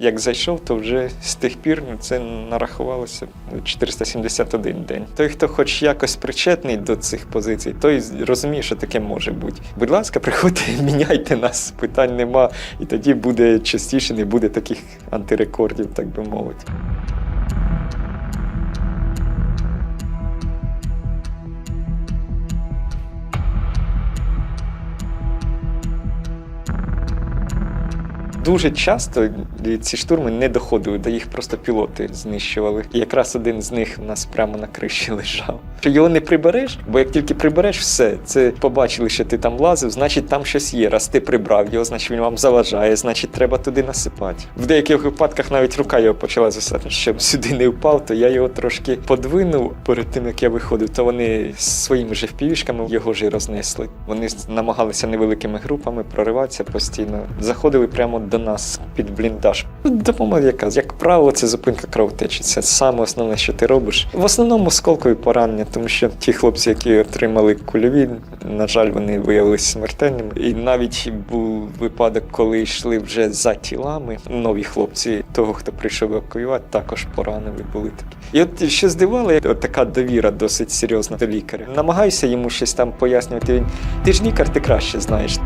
Як зайшов, то вже з тих пір це нарахувалося 471 день. Той, хто хоч якось причетний до цих позицій, той розуміє, що таке може бути. Будь ласка, приходьте, міняйте нас, питань нема, і тоді буде частіше, не буде таких антирекордів, так би мовити. Дуже часто ці штурми не доходили, до їх просто пілоти знищували. І якраз один з них у нас прямо на криші лежав. Що його не прибереш, бо як тільки прибереш все, це побачили, що ти там лазив, значить там щось є. Раз ти прибрав його, значить він вам заважає, значить треба туди насипати. В деяких випадках навіть рука його почала засати, щоб сюди не впав, то я його трошки подвинув перед тим, як я виходив, то вони своїми же впівішками його ж і рознесли. Вони намагалися невеликими групами прориватися постійно. Заходили прямо до нас під бліндаж. Допомога яка, як правило, це зупинка кровотечі. Це саме основне, що ти робиш. В основному сколкові поранення, тому що ті хлопці, які отримали кульові, на жаль, вони виявилися смертельними. І навіть був випадок, коли йшли вже за тілами. Нові хлопці того, хто прийшов евакуювати, також поранені були такі. І от що здивувало, от така довіра досить серйозна до лікаря. Намагаюся йому щось там пояснювати. Він ти ж лікар, ти краще знаєш.